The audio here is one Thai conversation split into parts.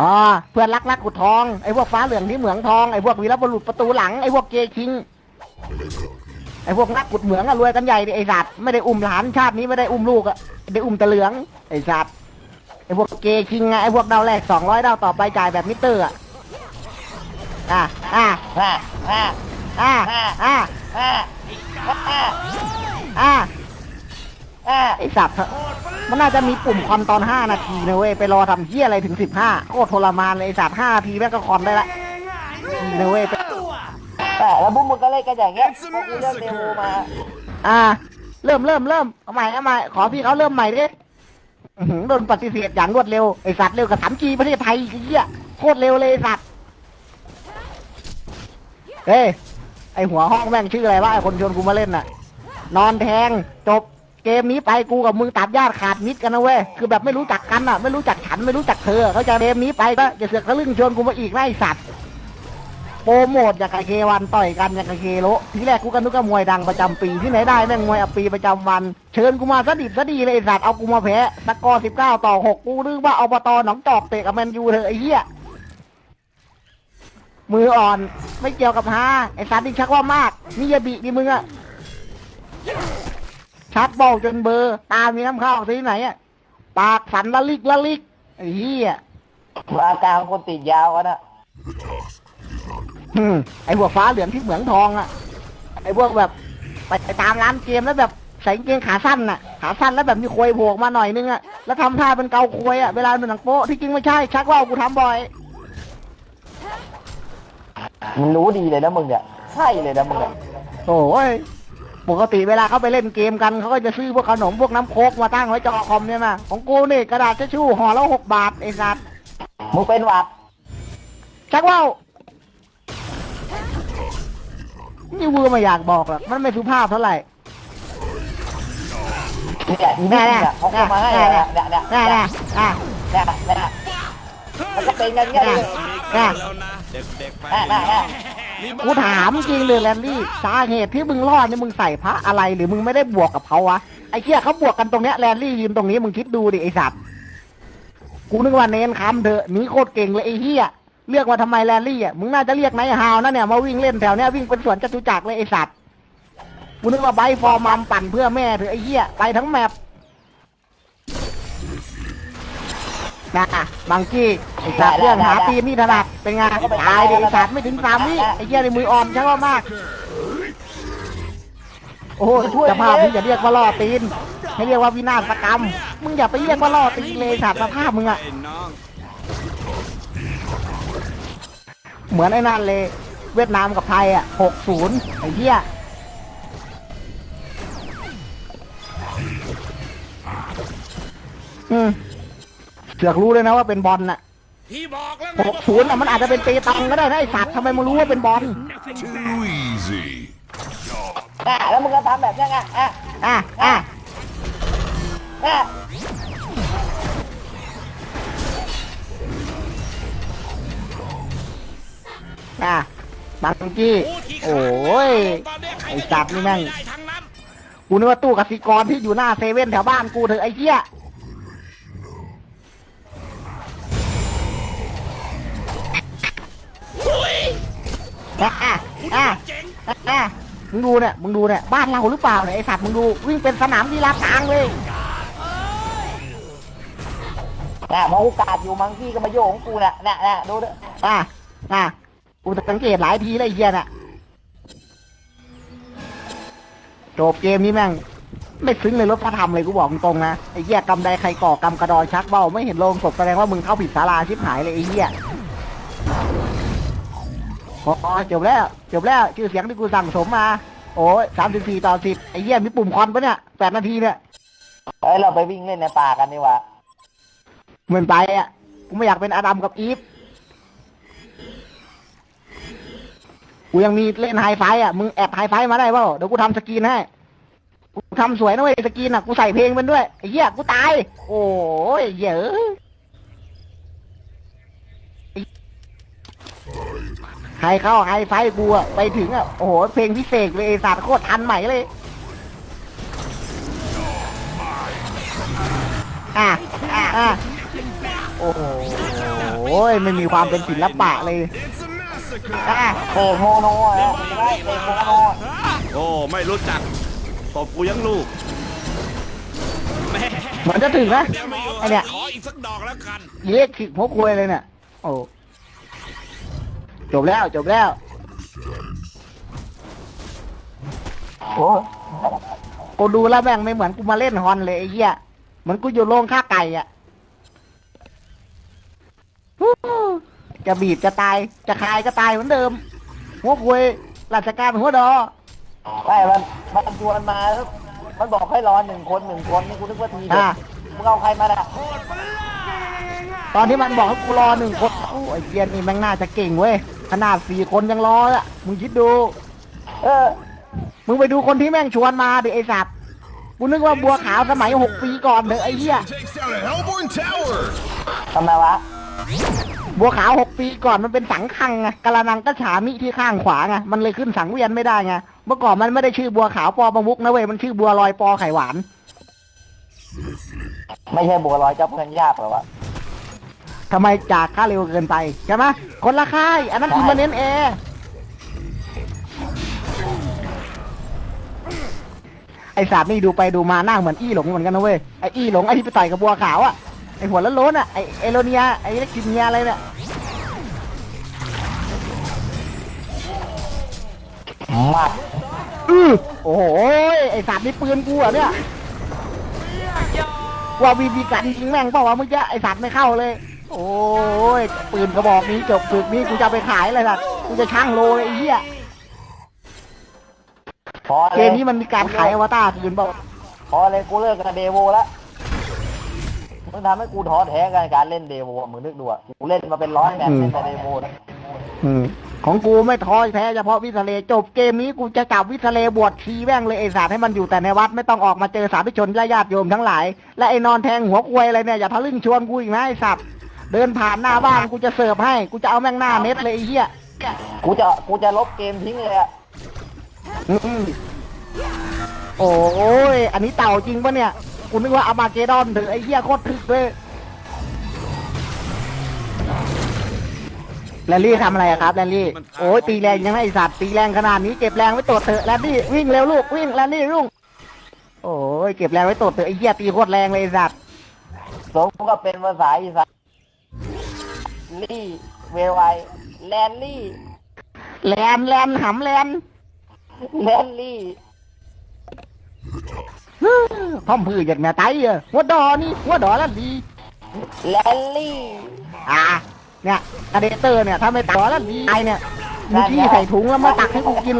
อ๋อเพื่อนรักรักกุดทองไอ้พวกฟ้าเหลืองที่เหมืองทองไอ้พวกวีรบุรุษประตูหลังไอ้พวกเกย์คิงไอ้พวกนักกุดเหมืองอะรวยกันใหญ่ดิไอ้สัตว์ไม่ได้อุ้มหลานชาตินี้ไม่ได้อุ้มลูกอะได้อุ้มต่เหลืองไอ้สัตว์ไอ้พวกเกย์คิงอะไอ้พวกดาวแรกสองร้อยดาวต่อไปจ่ายแบบมิเตอร์อะอะอะห้าห้าอะอะห้าห้าอะไอ้สัตว์ มันน่าจะมีปุ่มคอนตอนห้านาทีนะเว้ย ไปรอทำเหี้ยอะไรถึงสิบห้าโคตรทรมานเลยไอ้สัตว์ห้านาทีแม่งก็คอนได้ละทีนะเว้ยไปแต่แล้วพวกมึงก็เล่นกันอย่างเงี้ยพวกกูเริ่มเดโมมา อ่า เริ่มเริ่มเริ่มเอาใหม่เอาใหม่ขอพี่เขาเริ่มใหม่ดิอื้อหือโดนปฏิเสธอย่างรวดเร็ว ไอสัตว์เร็วกับสามจีประเทศไทยไอ้เหี้ยโคตรเร็วเลยไอสัตว์เฮ้ยไอหัวห้องแม่งชื่ออะไรวะไอคนชวนกูมาเล่นน่ะ นอนแทงจบ เกมนี้ไปกูกับมึงตัดญาติขาดมิตรกันนะเว้ยคือแบบไม่รู้จักกันอะ ไม่รู้จักฉันไม่รู้จักเธอเขาจะเกมนี้ไปก็จะเสือกทะลึ่งชวนกูมาอีกนะไอสัตว์โปรโมทอย่างกับเควันต่อยกันอย่างกับเคโลทีแรกกูก็นึกว่ามวยดังประจำปีที่ไหนได้แม่งมวยอปีประจำวัน เชิญกูมาซะดิบซะดีเลยไอ้สัตว์เอากูมาแพ้สกอร์สิบเก้าต่อหกกูนึกว่าอบตหนองจอกเตะกับแมนยูเถอะไอ้เหี้ยมืออ่อนไม่เกี่ยวกับฮาไอ้สัตว์นี่ชักว่ามากนี่ยาบิดิมึงอะ ชักเบาจนเบลอร์ตามีน้ำเข้าที่ไหนอะปากสันละลิกละลิกไอ้เหี้ยอาการคนติดยาวอะนะอืมไอ้พวกฟ้าเหลืองที่เหมืองทองอะไอ้พวกแบบไปไปตามร้านเกมแล้วแบบใส่กางเกงขาสั้นน่ะ ขาสั้นแล้วแบบมีควยโผล่ออกมาหน่อยนึงอะแล้วทำท่าเป็นเกาควยอะเวลาเป็นหนังโป๊ะที่จริงไม่ใช่ ชักว่าวกูทำบ่อยมึงรู้ดีเลยนะมึงเนี่ย ใช่เลยนะมึงเนี่ยโอ้ย ปกติเวลาเขาไปเล่นเกมกันเขาก็จะซื้อพวกขนมพวกน้ำโคกมาตั้งไว้จอคอมเนี่ยนะของกูนี่กระดาษเช็ดชู่ห่อและหกบาทไอ้สัตว์มึงเป็นหวัดชักว่าวนี่วูไม่อยากบอกหรอกมันไม่สุภาพเท่าไหร่เนี่ยอีนี่เนี่ยเขาเข้ามาให้เนี่ยเนี่ยเนี่ยแน่เนี่ยแน่อะเนี่ยเนี่ยมันก็เป็นกันเงี้ยเลยอะแล้วนะเด็กๆไปเนี่ยเนี่ยเนี่ย กูถามจริงเลยแลนลี่สาเหตุที่มึงรอดเนี่ยมึงใส่พระอะไรหรือมึงไม่ได้บวกกับเขาวะไอ้เหี้ยเขาบวกกันตรงเนี้ยแลนลี่ยืนตรงนี้มึงคิดดูดิไอ้สัตว์กูนึกว่าเน้นคำเถอะหนีโคตรเก่งเลยไอ้เหี้ยเรียกมาทำไมแลนลี่อะมึงน่าจะเรียกไนฮาวนะเนี่ยมาวิ่งเล่นแถวเนี้ยวิ่งเป็นสวนจตุจักรเลยไอ้สัตว์กูนึกว่าไบฟอร์มัมปั่นเพื่อแม่เถอะไอ้เหี้ยไปทั้งแมป นะบางกี้ไอ้สัตว์เรื่องหาตีนนี่ถนัดเป็นไงตายดิไอ้สัตว์ไม่ถึงสามวิไอ้เหี้ยในมืออ่อนใช่ว่ามาก โอ้โหสภาพมึงอย่าเรียกว่าล่อตีนให้เรียกว่าวินาศกรรม มึงอย่าไปเรียกว่าล่อตีนเลยสัตว์สภาพมึงอะไอ้น้องเหมือนไอ้นั่นเลย เวียดนามกับไทยอะหกศูนย์ไอ้เหี้ยอืม เสือกรู้เลยนะว่าเป็นบอลน่ะพี่บอกแล้วหกศูนย์อะมันอาจจะเป็นเปตังก็ได้นะไอ้สัตว์ทำไมมึงรู้ว่าเป็นบอล Too easy. อะแล้วมึงก็ทำแบบเนี้ยไงอะอะอะอะอะบางกี้โอ้ยไอ้สัตว์นี่แม่งได้ทั้งนั้น กูนึกว่าตู้กสิกรที่อยู่หน้าเซเว่นแถวบ้านกูเถอะไอ้เหี้ย อะอะอะอะมึงดูเนี่ยมึงดูเนี่ยบ้านเราหรือเปล่าเนี่ยไอสัตว์มึงดูวิ่งเป็นสนามกีฬากลางเลยอะมองโอกาสอยู่มังกี้ก็มาโยงกูน่ะน่ะน่ะดูด้วยอะอะกูสังเกตหลายทีแล้วไอ้เหี้ยน่ะจบเกมนี้แม่งไม่ซึ้งเลยรถพระธรรมเลยกูบอกตรงนะไอ้เหี้ยกำไดใครก่อกำกระดอยชักเบ้าไม่เห็นโลงศพแสดงว่ามึงเข้าผิดศาลาชิบหายเลยไอ้เหี้ย พอจบแล้วจบแล้วชื่อเสียงที่กูสั่งสมมา โอ้ยสามสิบสี่ต่อสิบไอ้เหี้ยมีปุ่มคอนปะเนี่ยแปดนาทีเนี่ยเอ้ยเราไปวิ่งเล่นในป่ากันดีกว่าเหมือนไปอะกูไม่อยากเป็นอาดัมกับอีฟกูยังมีเล่นไฮไฟว์อะมึงแอบไฮไฟว์มาได้เปล่าเดี๋ยวกูทำสกรีนให้กูทำสวยนะเว้ยสกรีนอะกูใส่เพลงมันด้วยไอ้เหี้ยกูตาย โอ้ยเหี้ยอะ ใครเข้าไฮไฟว์กูอะไปถึงอะโอ้โห เพลงพิเศษเลยไอ้สัตว์โคตรทันใหม่เลย อะ อะอะโอ้โหอ้ยไม่มีความเป็นศิลปะเลย It's a massacre. อะเตะโมโนอะเห็นไหมเตะโมโนโอ้ ไม่รู้จักตบกูยังลูกแม่เหมือนจะถึงนะเดี๋ยวไม่อยู่ไอเนี่ยขออีกสักดอกแล้วกัน เรียกขิกพกควยเลยเนี่ย โอ้ จบแล้วจบแล้ว โอ้ยกูดูแล้วแม่งไม่เหมือนกูมาเล่นฮอนเลยไอ้เหี้ยเหมือนกูอยู่โรงฆ่าไก่อะฮู้จะบีบจะตายจะคายก็ตายเหมือนเดิม หัวควยราชการหัวดอ ไม่มันมันชวนมาแล้วมันบอกให้รอหนึ่งคนหนึ่งคนนี่กูนึกว่าทีเด็ดอะ มึงเอาใครมาล่ะตอนที่มันบอกให้กูรอหนึ่งคนโอ้ไอ้เกียนนี่แม่งน่าจะเก่งเว้ย ขนาดสี่คนยังรออะมึงคิดดู เออ มึงไปดูคนที่แม่งชวนมาดิไอ้สัตว์กูนึกว่าบัวขาวสมัยหกปีก่อนเถอะไอ้เหี้ย Takes down a Hellborn Tower. ทำไมวะ บัวขาวหกปีก่อนมันเป็นสังคังไงกะละนังก็ฉามิที่ข้างขวาไงมันเลยขึ้นสังเวียนไม่ได้ไงเมื่อก่อนมันไม่ได้ชื่อบัวขาวปอประมุกนะเว้ยมันชื่อบัวลอยปอไข่หวาน ไม่ใช่บัวลอยเจ้าเพื่อนยากหรอวะ ทำไมจากค่าเร็วเกินไปใช่ไหมคนละค่าย อันนั้นใช่อิมเมเนนแอร์ไอสามนี่ดูไปดูมาหน้าเหมือนอี้หลงเหมือนกันนะเว้ย ไออี้หลงไอที่ไปต่อยกับบัวขาวอะไอหัวล้นๆอะไอเอโลเนียไอเล็กกินเนียอะไรเนี่ยมากอือโอ้โหไอสามนี่ปืนกูเหรอเนี่ยว่าวีบีกันยิงแม่งเปล่าวะเมื่อกี้ไอสัตว์ไม่เข้าเลย โอ้ยปืนกระบอกนี้จบฝึกนี้กูจะเอาไปขายเลยสัตว์กูจะช่างโลเลยไอ้เหี้ยพอเกเลยมนี้มันมีการขายอวตารคืนเปล่าพอเลยกูเลิกกับเดโวแล้วมึงทำให้กูท้อแท้กับการเล่นเดโวอะมึงนึกดูอะกูเล่นมาเป็นร้อยแมตช์เล่นแต่เดโวนะอืมของกูไม่ท้อแท้เฉพาะวิทะเลจบเกมนี้กูจะจับวิทะเลบวชชีแม่งเลยไอสัตว์ให้มันอยู่แต่ในวัดไม่ต้องออกมาเจอสาธุชนและญาติโยมทั้งหลาย และไอ้นอนแทงหัวควยอะไรเนี่ยอย่าทะลึ่งชวนกูอีกนะไอสัตว์ เดินผ่านหน้าบ้านกูจะเสิร์ฟให้ กูจะเอาแม่งหน้าเน็ตเลยไอ้เหี้ยกูจะกูจะลบเกมทิ้งเลยอะอืมโอ้ย อันนี้เต่าจริงปะเนี่ย กูนึกว่าอามาเกดอนเถอะไอ้เหี้ยโคตรถึกเลยแลลี่ทำอะไรอะครับแลลี่ โอ้ยตีแรงยังไงไอสัตว์ตีแรงขนาดนี้เก็บแรงไว้ตดเถอะแลลี่วิ่งเร็วลูกวิ่งแลลี่รุ่ง โอ้ยเก็บแรงไว้ตดเถอะไอ้เหี้ยตีโคตรแรงเลยไอสัตว์ สมก็เป็นภาษาอีสาน ลี่เวลไวแลนลี่แลนแลนหำแลนแลนลี่ฮึ่มพ่อมพื้อย่างแม่ไตเออหัวดอนี่หัวดอแล้วดี แลนลี่อ่าเนี่ยกระเดเตอร์เนี่ยถ้าไม่ตักแล้วดีไอเนี่ยมึงที่ใส่ถุงแล้วมาตักให้กูกิน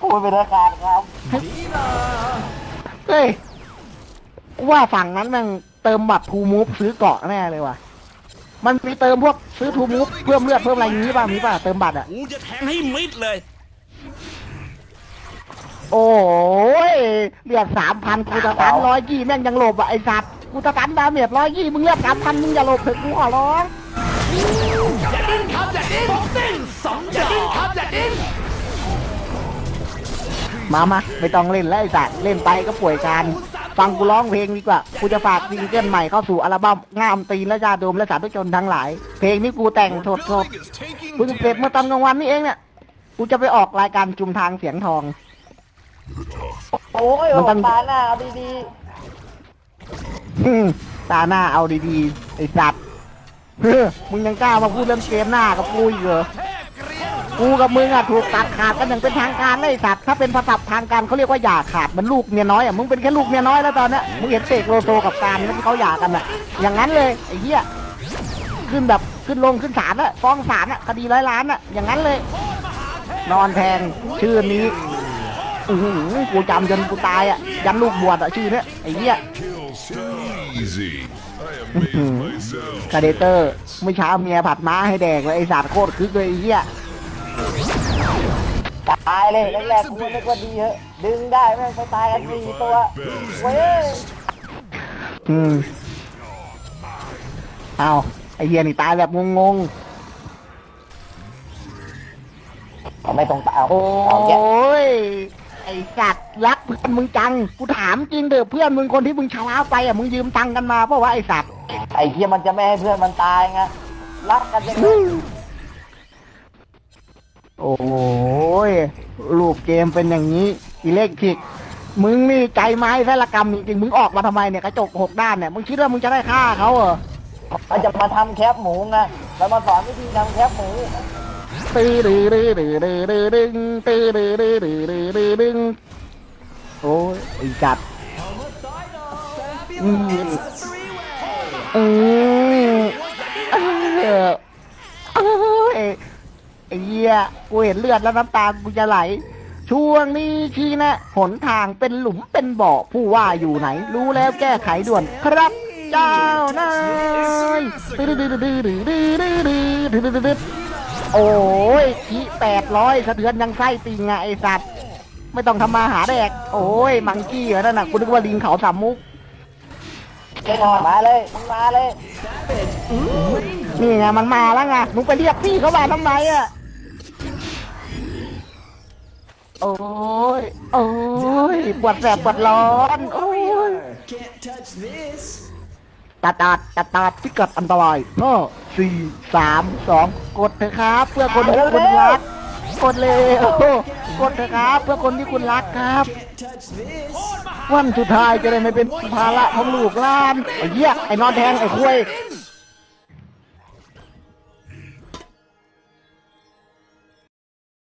กูเป็นอาการครับ เฮ้ยกูว่าฝั่งนั้นแม่ง เติมบัตรทูมูฟซื้อเกาะแน่เลยว่ะ มันมีเติมพวกซื้อทูมูฟเพิ่มเลือดเพิ่มอะไรอย่างนี้ป่ะมีป่ะเติมบัตรอะ กูจะแทงให้มิดเลย โอ้ยเลือดสามพันกูจะตันร้อยยี่แม่งยังหลบอะไอสัตว์กูจะตันดาเมจร้อยยี่มึงเลือดสามพันมึงอย่าหลบเถอะกูขอร้องมามาไม่ต้องเล่นแล้วไอสัตว์เล่นไปก็ป่วยการ ฟังกูร้องเพลงดีกว่า กูจะฝากซิงเกิลใหม่เข้าสู่อัลบั้มงามตีนและญาติโดมและสาธุชนทั้งหลาย เพลงนี้กูแต่งสด Building is taking ๆกูจะเสร็จเมื่อตอนกลางวันนี่เองเนี่ย กูจะไปออกรายการจุมทางเสียงทอง โอ้ยมันต้องตาหน้าเอาดีอืมตาหน้าเอาดีๆไอ้สัตว์เฮ้อมึงยังกล้ามาพูดเรื่องเกมหน้ากับกูอีกเหรอ กูกับมึงอะถูกตัดขาดกันอย่างเป็นทางการเลยสัตว์ถ้าเป็นภาษาทางการเขาเรียกว่าหย่าขาดเหมันลูกเมียน้อยอะมึงเป็นแค่ลูกเมียน้อยแล้วตอนนี้มึงเห็นเสกโลโซกับการที่เขาหย่ากันอะอย่างนั้นเลยไอ้เหี้ยขึ้นแบบขึ้นลงขึ้นศาลอะฟ้องศาลอะคดีร้อยล้านอะอย่างนั้นเลย นอนแทงชื่อนี้อือหือกูจำจนกูตายอะยันลูกบวชอะชื่อเนี้ยไอ้เหี้ยคาเดเตอร์เมื่อเช้าเมียผัดม้าให้แดกเลยไอ้สัตว์โคตรคึกเลยไอ้เหี้ย ตายเลยแรกๆกูนึกว่าดีเหอะดึงได้แม่งไปตายกันสี่ตัวเว้ยอืมเอาไอเฮียนี่ตายแบบงงไม่ต้องตายๆโอ้เอาแกะยไอสัตว์รักมึงจัง กูถามจริงเถอะเพื่อนมึงคนที่มึงชนะไปอะมึงยืมตังค์กันมาเพราะว่าไอ้สัตว์ไอ้เหี้ยมันจะไม่ให้เพื่อนมันตายไงรักกันยังไง โอ้ยรูปเกมเป็นอย่างนี้อิเล็กทริก มึงนี่ใจไม้แฟละกรรมจริงๆมึงออกมาทำไมเนี่ยกระจกหกด้านเนี่ยมึงคิดว่ามึงจะได้ฆ่าเขาเหรอมันจะมาทำแคบหมูไงแล้วมาสอนวิธีทำแคบหมูตื้อดื้อดื้อดื้อดื้อดื้อดึงตื้อดื้อดื้อดื้อดื้อดื้อดึงโอ้ยไอ้จัดอืมอืม อะกูเห็นเลือดแล้วน้ำตากูจะไหล ช่วงนี้ชี้นะหนทางเป็นหลุมเป็นบ่อผู้ว่าอยู่ไหน รู้แล้วแก้ไขด่วนครับ เจ้านายโอ้ยขี้แปดร้อยสะเทือนยังไส้ติงไงไอสัตว์ไม่ต้องทำมาหาแดก โอ้ย มังกี้เหรอนั่นน่ะกูนึกว่าลิงเขาสามมุกมาเลยมึงมาเลย นี่ไงมันมาแล้วไงมึงไปเรียกพี่เขามาทำไมอะ โอ้ย โอ้ย ปวดแสบปวดร้อน โอ้ย Can't touch this. ตัดตัดตัดตัดพิกัดอันตรายห้าสี่สามสองกดเถอะครับ เพื่อคนที่คุณรัก กดเลยโอ้โหกดเถอะครับ เพื่อคนที่คุณรักครับ Can't touch this. วันสุดท้ายจะได้ไม่เป็นภาระของลูกหลานไอ้เหี้ยไอ้นอนแทงไอ้คุย